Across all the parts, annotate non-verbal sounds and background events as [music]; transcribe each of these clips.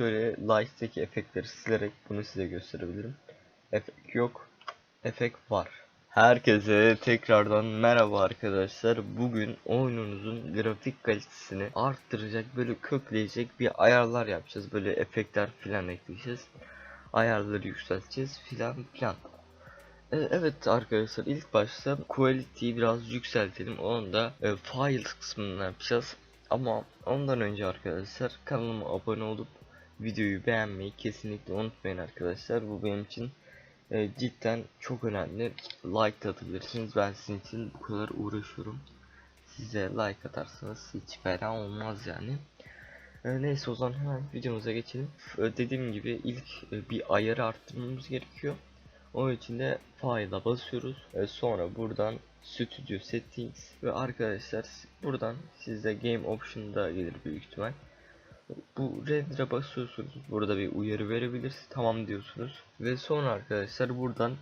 şöyle Light'taki efektleri silerek bunu size gösterebilirim. Efekt yok. Efekt var. Herkese tekrardan merhaba arkadaşlar. Bugün oyununuzun grafik kalitesini arttıracak, böyle kökleyecek bir ayarlar yapacağız. Böyle efektler filan ekleyeceğiz. Ayarları yükselteceğiz filan filan. E, Evet arkadaşlar ilk başta quality'yi biraz yükseltelim. Onu da e, file kısmından yapacağız. Ama ondan önce arkadaşlar kanalıma abone olup videoyu beğenmeyi kesinlikle unutmayın arkadaşlar. Bu benim için e, cidden çok önemli. Like atabilirsiniz. Ben sizin için bu kadar uğraşıyorum. Size like atarsanız hiç fena olmaz yani. E, neyse o zaman hemen videomuza geçelim. E, dediğim gibi ilk e, bir ayarı arttırmamız gerekiyor. Onun için de file'a basıyoruz. E, sonra buradan Studio Settings ve arkadaşlar buradan sizde Game Option'da gelir büyük ihtimal. Bu render'a basıyorsunuz. Burada bir uyarı verebilirsiniz. Tamam diyorsunuz. Ve sonra arkadaşlar buradan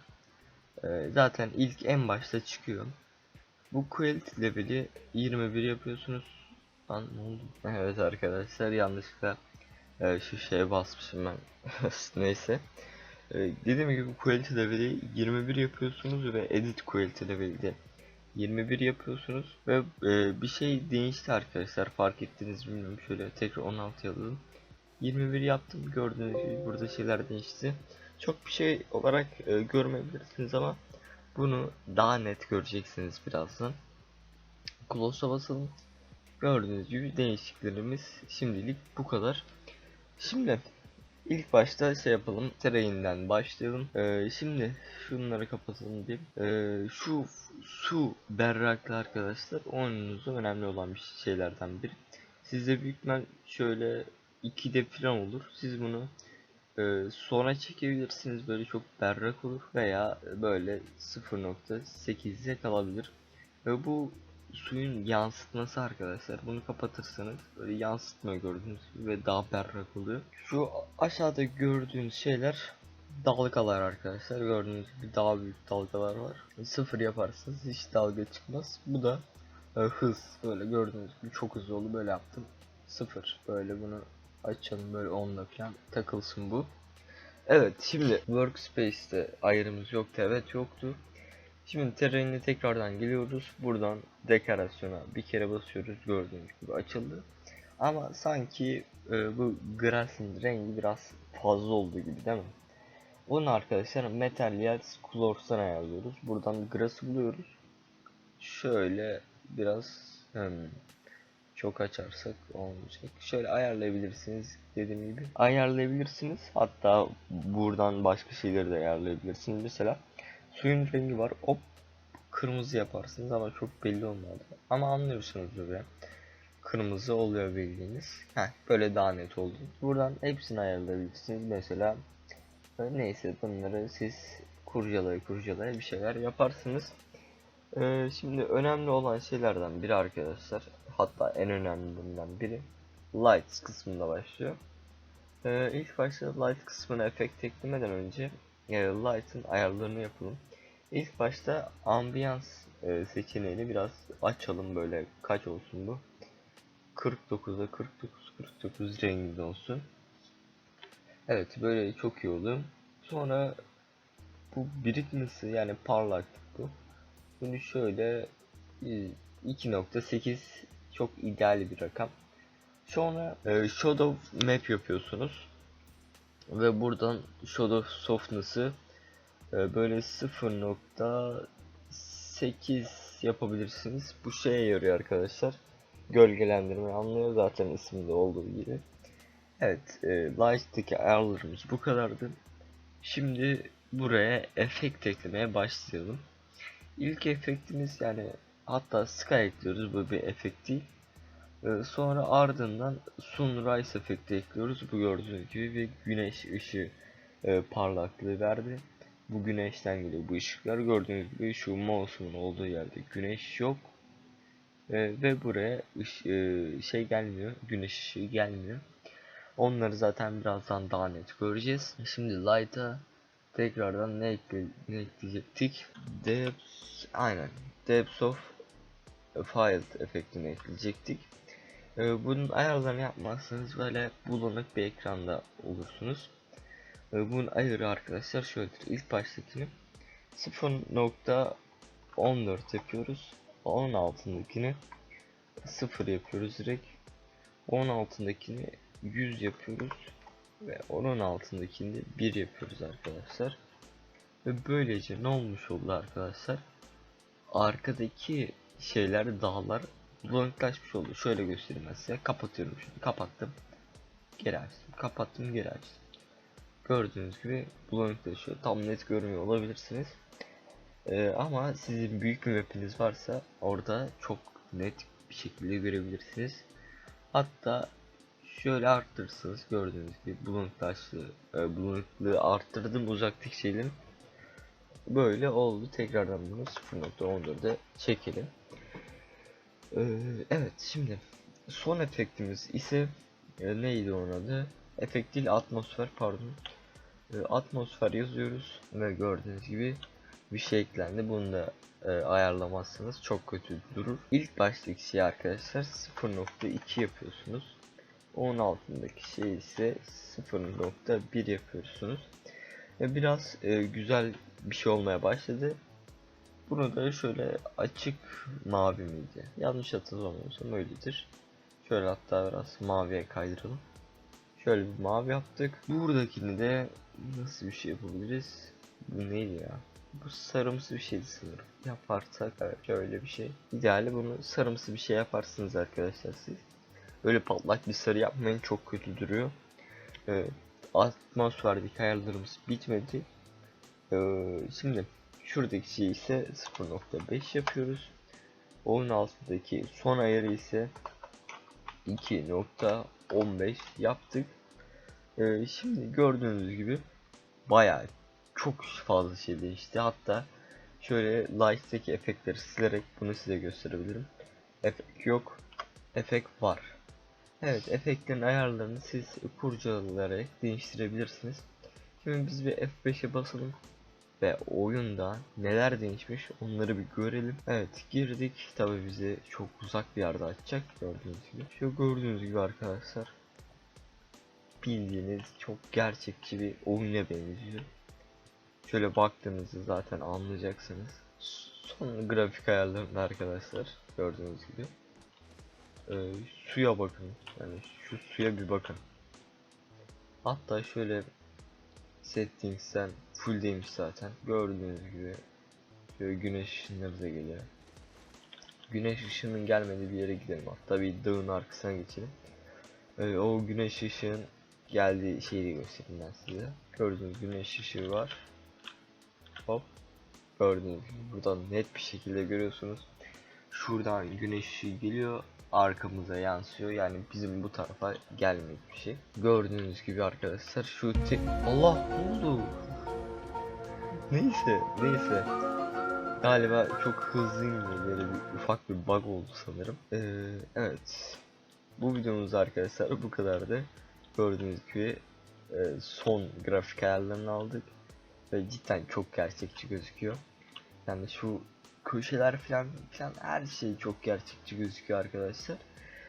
e, zaten ilk en başta çıkıyor. Bu quality level'i 21 yapıyorsunuz. Lan oldu? [laughs] Evet arkadaşlar yanlışlıkla e, şu şeye basmışım ben. [laughs] Neyse. E, dediğim gibi quality level'i 21 yapıyorsunuz ve edit quality level'i 21 yapıyorsunuz ve e, bir şey değişti arkadaşlar fark ettiniz mi bilmiyorum. Şöyle tekrar 16 alalım 21 yaptım gördüğünüz gibi burada şeyler değişti. Çok bir şey olarak e, görmeyebilirsiniz ama bunu daha net göreceksiniz birazdan. Close'a basalım. Gördüğünüz gibi değişikliklerimiz şimdilik bu kadar. Şimdi İlk başta şey yapalım. Terrain'den başlayalım. Ee, şimdi şunları kapatalım diyeyim. Ee, şu su berraklı arkadaşlar oyununuzda önemli olan bir şeylerden biri. Sizde büyük ihtimal şöyle 2'de falan olur. Siz bunu e, sona çekebilirsiniz. Böyle çok berrak olur. Veya böyle 0.8'de kalabilir. Ve bu suyun yansıtması arkadaşlar. Bunu kapatırsanız böyle yansıtma gördüğünüz gibi ve daha berrak oluyor. Şu aşağıda gördüğünüz şeyler dalgalar arkadaşlar. Gördüğünüz gibi daha büyük dalgalar var. Sıfır yaparsanız hiç dalga çıkmaz. Bu da e, hız. Böyle gördüğünüz gibi çok hızlı oldu. Böyle yaptım. Sıfır. Böyle bunu açalım böyle onunla falan takılsın bu. Evet şimdi workspace'te ayarımız yoktu. Evet yoktu. Şimdi terrain'e tekrardan geliyoruz. Buradan dekorasyona bir kere basıyoruz. Gördüğünüz gibi açıldı. Ama sanki e, bu grass'ın rengi biraz fazla olduğu gibi değil mi? Bunu arkadaşlar Materials Colors'tan ayarlıyoruz. Buradan grass'ı buluyoruz. Şöyle biraz hmm, çok açarsak olmayacak. Şöyle ayarlayabilirsiniz dediğim gibi. Ayarlayabilirsiniz. Hatta buradan başka şeyleri de ayarlayabilirsiniz. Mesela suyun rengi var. Hop kırmızı yaparsınız ama çok belli olmadı. Ama anlıyorsunuz böyle. Kırmızı oluyor bildiğiniz. Heh, böyle daha net oldu. Buradan hepsini ayarlayabilirsiniz. Mesela neyse bunları siz kurcalaya kurcalaya bir şeyler yaparsınız. Ee, şimdi önemli olan şeylerden biri arkadaşlar. Hatta en önemlilerinden biri lights kısmında başlıyor. Ee, ilk başta light kısmına efekt eklemeden önce e, light'ın ayarlarını yapalım. İlk başta ambiyans e, seçeneğini biraz açalım böyle kaç olsun bu? 49'a 49 49 renginde olsun. Evet böyle çok iyi oldu. Sonra bu brightness'ı yani parlaklık bu. Bunu şöyle e, 2.8 çok ideal bir rakam. Sonra e, shadow map yapıyorsunuz. Ve buradan shadow softness'ı e, böyle 0.8 yapabilirsiniz. Bu şeye yarıyor arkadaşlar. Gölgelendirme anlıyor zaten isminde olduğu gibi. Evet, e, Light'taki ayarlarımız bu kadardı. Şimdi buraya efekt eklemeye başlayalım. İlk efektimiz yani hatta sky ekliyoruz bu bir efekt değil. Ee, sonra ardından sunrise efekti ekliyoruz. Bu gördüğünüz gibi bir güneş ışığı e, parlaklığı verdi. Bu güneşten geliyor bu ışıklar. Gördüğünüz gibi şu mouse'un olduğu yerde güneş yok. E, ve buraya e, şey gelmiyor. Güneş ışığı gelmiyor. Onları zaten birazdan daha net göreceğiz. Şimdi light'a tekrardan ne, ekle, ne ekleyecektik? Depth, aynen. Depth of Field efektini ekleyecektik. Ee, bunun ayarlarını yapmazsanız böyle bulanık bir ekranda olursunuz. Ee, bunun ayarı arkadaşlar şöyledir. İlk baştakini 0.14 yapıyoruz. Onun altındakini 0 yapıyoruz direkt. Onun altındakini 100 yapıyoruz. Ve onun altındakini de 1 yapıyoruz arkadaşlar. Ve böylece ne olmuş oldu arkadaşlar? Arkadaki şeyler dağlar bulanıklaşmış oldu. Şöyle göstereyim ben size. Kapatıyorum şimdi. Kapattım. Geri açtım. Kapattım geri açtım. Gördüğünüz gibi bulanıklaşıyor. Tam net görmüyor olabilirsiniz. Ee, ama sizin büyük bir map'iniz varsa orada çok net bir şekilde görebilirsiniz. Hatta şöyle arttırırsınız gördüğünüz gibi bulanıklaştığı, e, bulanıklığı arttırdım uzaktaki şeylerin böyle oldu. Tekrardan bunu 0.14'e çekelim. Ee, evet şimdi son efektimiz ise e, neydi onun adı? Efekt değil atmosfer pardon. E, atmosfer yazıyoruz ve gördüğünüz gibi bir şey eklendi. Bunu da e, ayarlamazsanız çok kötü durur. İlk baştaki şey arkadaşlar 0.2 yapıyorsunuz. Onun altındaki şey ise 0.1 yapıyorsunuz. Ve biraz e, güzel bir şey olmaya başladı. Bunu da şöyle açık mavi miydi? Yanlış hatırlamıyorsam öyledir. Şöyle hatta biraz maviye kaydıralım. Şöyle bir mavi yaptık. Buradakini de nasıl bir şey yapabiliriz? Bu neydi ya? Bu sarımsı bir şeydi sanırım. Yaparsak evet şöyle bir şey. İdeali bunu sarımsı bir şey yaparsınız arkadaşlar siz. Öyle patlak bir sarı yapmayın çok kötü duruyor. Ee, atmosferdeki ayarlarımız bitmedi. Ee, şimdi şuradaki şey ise 0.5 yapıyoruz. Onun altındaki son ayarı ise 2.15 yaptık. Ee, şimdi gördüğünüz gibi bayağı çok fazla şey değişti. Hatta şöyle Light'taki efektleri silerek bunu size gösterebilirim. Efekt yok. Efekt var. Evet efektlerin ayarlarını siz kurcalayarak değiştirebilirsiniz. Şimdi biz bir F5'e basalım ve oyunda neler değişmiş onları bir görelim. Evet girdik tabi bizi çok uzak bir yerde açacak gördüğünüz gibi. Şu gördüğünüz gibi arkadaşlar bildiğiniz çok gerçekçi bir oyuna benziyor. Şöyle baktığınızda zaten anlayacaksınız. Son grafik ayarlarında arkadaşlar gördüğünüz gibi. Ee, suya bakın yani şu suya bir bakın. Hatta şöyle settings'ten full demiş zaten. Gördüğünüz gibi şöyle güneş ışınları da geliyor. Güneş ışığının gelmediği bir yere gidelim. Hatta bir dağın arkasına geçelim. Ee, o güneş ışığın geldiği şeyi göstereyim ben size. Gördüğünüz güneş ışığı var. Hop. Gördüğünüz gibi buradan net bir şekilde görüyorsunuz. Şuradan güneş ışığı geliyor arkamıza yansıyor. Yani bizim bu tarafa gelmiyor bir şey. Gördüğünüz gibi arkadaşlar şu tek... Allah ne oldu? neyse neyse. Galiba çok hızlıyım böyle bir ufak bir bug oldu sanırım. Ee, evet. Bu videomuz arkadaşlar bu kadardı. Gördüğünüz gibi e, son grafik ayarlarını aldık. Ve cidden çok gerçekçi gözüküyor. Yani şu köşeler falan falan her şey çok gerçekçi gözüküyor arkadaşlar.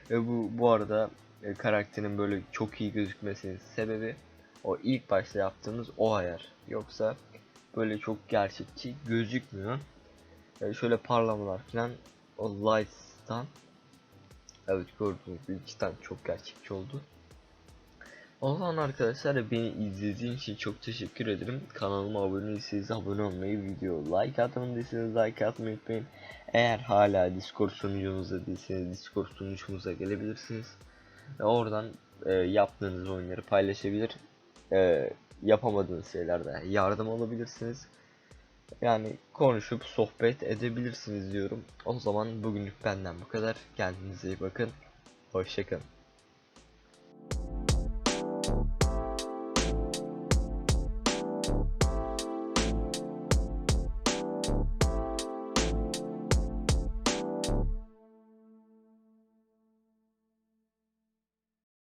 Ve bu bu arada e, karakterin böyle çok iyi gözükmesinin sebebi o ilk başta yaptığımız o ayar. Yoksa böyle çok gerçekçi gözükmüyor. E, şöyle parlamalar falan o lights'tan Evet gördüğünüz gibi cidden çok gerçekçi oldu. O zaman arkadaşlar beni izlediğiniz için çok teşekkür ederim. Kanalıma abone değilseniz abone olmayı, video like atmayı değilseniz like atmayı unutmayın. Eğer hala Discord sunucumuzda değilseniz Discord sunucumuza gelebilirsiniz. Ve oradan e, yaptığınız oyunları paylaşabilir. E, yapamadığınız şeylerde yardım alabilirsiniz. Yani konuşup sohbet edebilirsiniz diyorum. O zaman bugünlük benden bu kadar. Kendinize iyi bakın. Hoşçakalın.